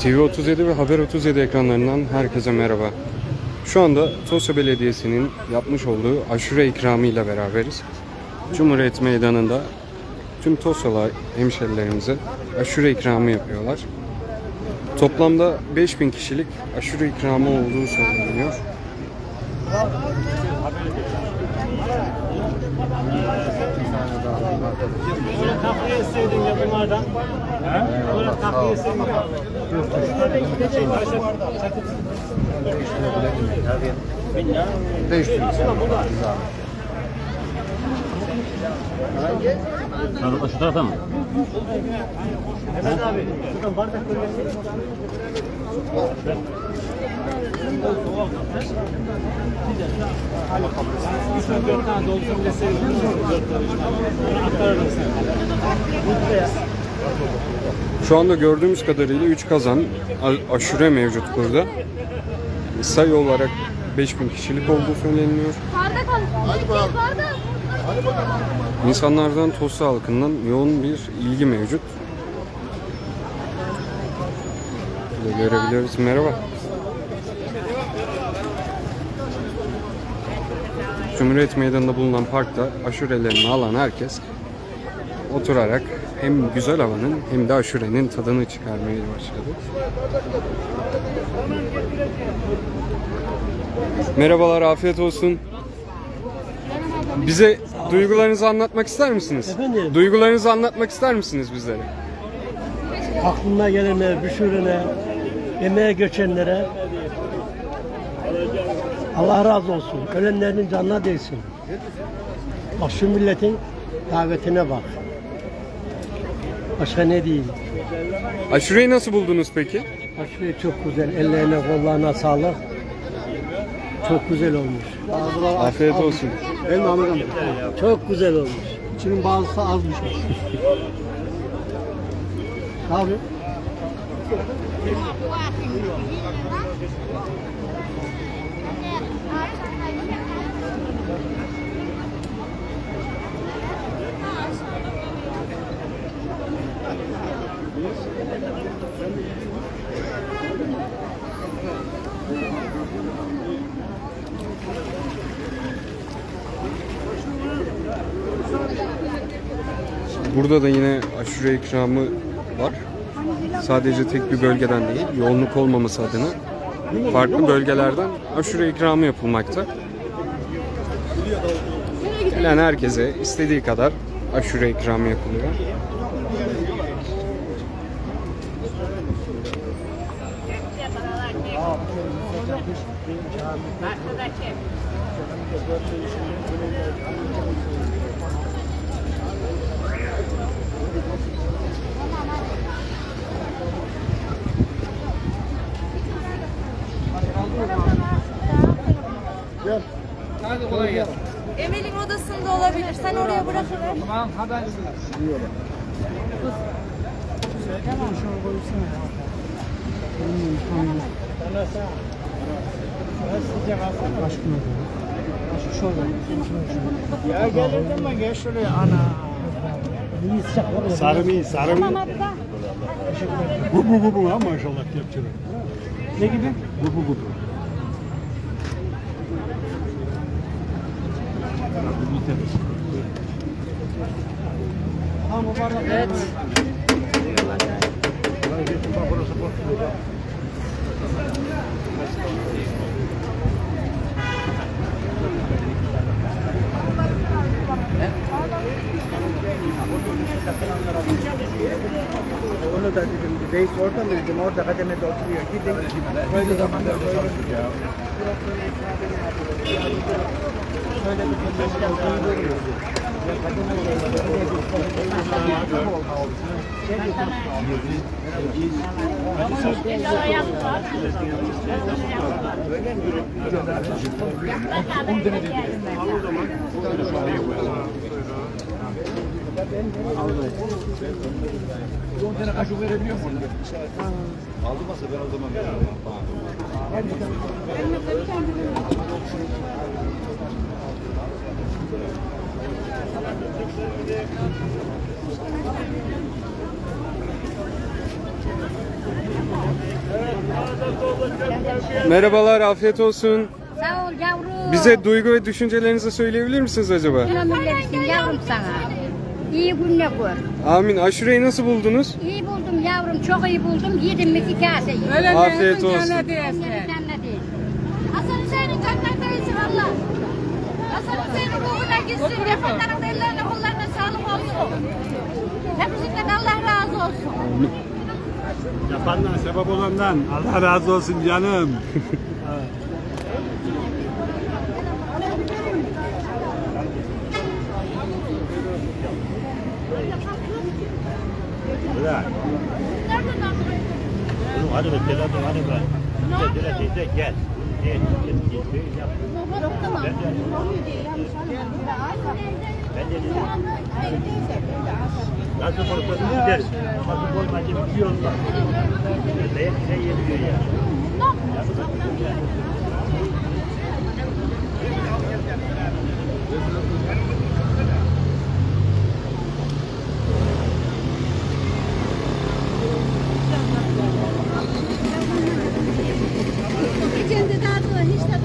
TV37 ve Haber 37 ekranlarından herkese merhaba. Şu anda Tosya Belediyesi'nin yapmış olduğu aşure ikramı ile beraberiz. Cumhuriyet Meydanı'nda tüm Tosyalı hemşerilerimize aşure ikramı yapıyorlar. Toplamda 5000 kişilik aşure ikramı olduğu söyleniyor. Takviye isteydin ya bunlardan. Böyle takviye isteydin. Şey, başka çakıp. Sarı şu tarafa mı? Mehmet abi, şuradan bardak bölgesi. Üç. Şu anda gördüğümüz kadarıyla 3 kazan aşure mevcut burada. Sayı olarak 5000 kişilik olduğu. Bardak. İnsanlardan Tosya halkından yoğun bir ilgi mevcut. Burada görebiliyoruz. Merhaba. Cumhuriyet Meydanı'nda bulunan parkta aşurelerini alan herkes oturarak hem güzel havanın hem de aşurenin tadını çıkarmaya başladı. Merhabalar, afiyet olsun. Bize duygularınızı anlatmak ister misiniz? Efendim? Duygularınızı anlatmak ister misiniz bizlere? Aklına gelene, düşürene, emeğe geçenlere Allah razı olsun. Ölenlerin canına değsin. Bak şu milletin davetine bak. Başka ne diyeyim? Aşureyi nasıl buldunuz peki? Aşure çok güzel. Ellerine kollarına sağlık. Çok güzel olmuş. Afiyet olsun. Ben mi Ahmet Çok güzel olmuş. İçinin bazısı azmış. Abi. Burada da yine aşure ikramı var. Sadece tek bir bölgeden değil, yoğunluk olmaması adına farklı bölgelerden aşure ikramı yapılmakta. Gelen herkese istediği kadar aşure ikramı yapılıyor. Emel'in odasında olabilir. Sen oraya bırakıver. Ya gelirdim ben gel şuraya ana. Sarı mı? Sarı Tamam hadi da. Bu bu bu bu ha maşallah kepçeler. Ne gibi? Bu bu bu bu. Ha bu bardak. Evet. Onu da dedim, reis orada mı dedim, orada kademede oturuyor. Gidin, böyle zamanda böyle. 10 tane kaşık verebiliyor musun? Aldı masa ben o zaman veririm. Ben de Merhabalar, afiyet olsun. Sağ ol yavrum. Bize duygu ve düşüncelerinizi söyleyebilir misiniz acaba? Söyleyebilirsin yavrum sana. İyi günler gör. Amin. Aşureyi nasıl buldunuz? İyi buldum yavrum, çok iyi buldum. Yedim iki kase. Afiyet olsun. Cennet. Hasan Hüseyin'in ruhuna gitsin. Yapanların da ellerine kollarına sağlık olsun. Hepsinden Allah razı olsun. Yapandan, sebep olandan. Allah razı olsun canım. Oğlum hadi be gel hadi be. Gel gel gel. Gel gel gel Nasıl korkmadın gidersin. Nasıl bir yol var. Ne ne yediyor ya. Kendi daha hiç de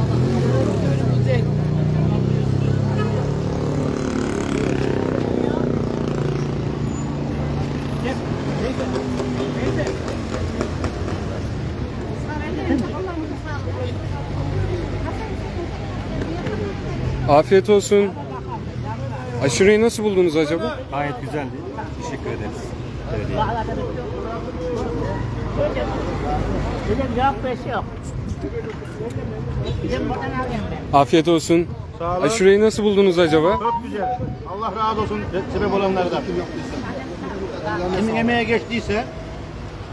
Afiyet olsun. Aşureyi nasıl buldunuz acaba? Gayet güzeldi. Teşekkür ederiz. Evet. Bizim yok beş yok. Bizim buradan alıyorum ben. Afiyet olsun. Sağ olun. Aşureyi nasıl buldunuz acaba? Çok güzel. Allah razı olsun sebep olanlardan. Kimin emeğe geçtiyse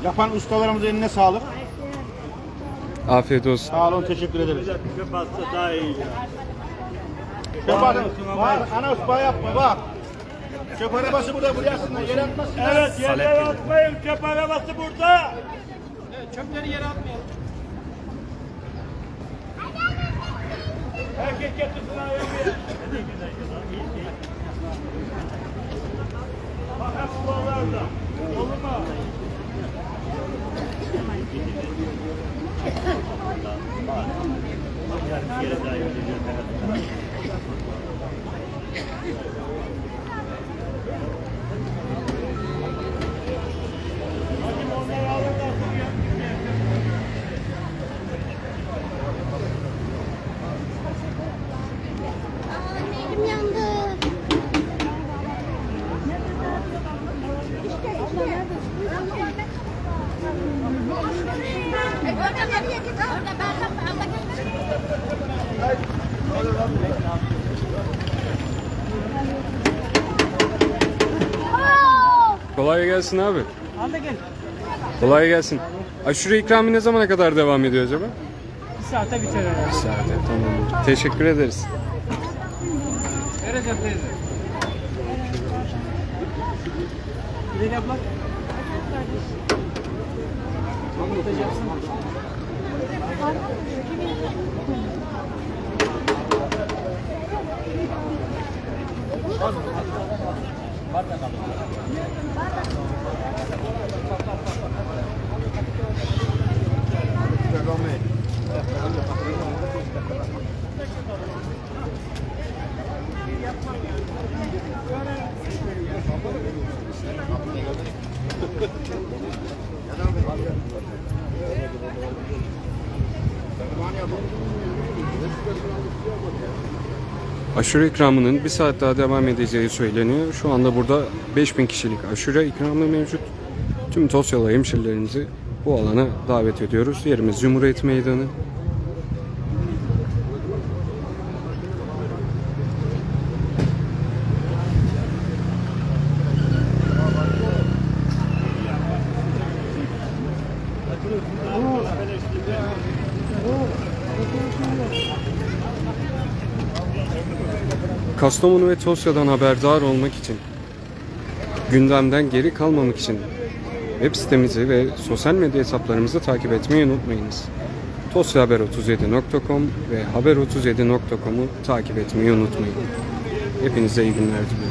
yapan ustalarımızın eline sağlık. Afiyet olsun. Sağ olun, teşekkür ederiz. Bastı daha iyi. Şöp bakın, bak, ana usta yapma bak. Şöp arabası burada, buraya aslında yer atmasın. Evet yerlere atmayın. Çöp arabası burada. Herkes getirsin ayağını. Bak hep bu Kolay gelsin abi. Kolay gelsin. Aşure ikramı ne zamana kadar devam ediyor acaba? Bir saate biter herhalde. Bir saate tamam. Teşekkür ederiz. Recep teyze. Gidelim abla. 맞다, 맞다. Aşure ikramının bir saat daha devam edeceği söyleniyor. Şu anda burada 5000 kişilik aşure ikramı mevcut. Tüm Tosyalı hemşerilerimizi bu alana davet ediyoruz. Yerimiz Cumhuriyet Meydanı. Kastamonu ve Tosya'dan haberdar olmak için, gündemden geri kalmamak için web sitemizi ve sosyal medya hesaplarımızı takip etmeyi unutmayınız. tosyahaber37.com ve haber37.com'u takip etmeyi unutmayın. Hepinize iyi günler diliyorum.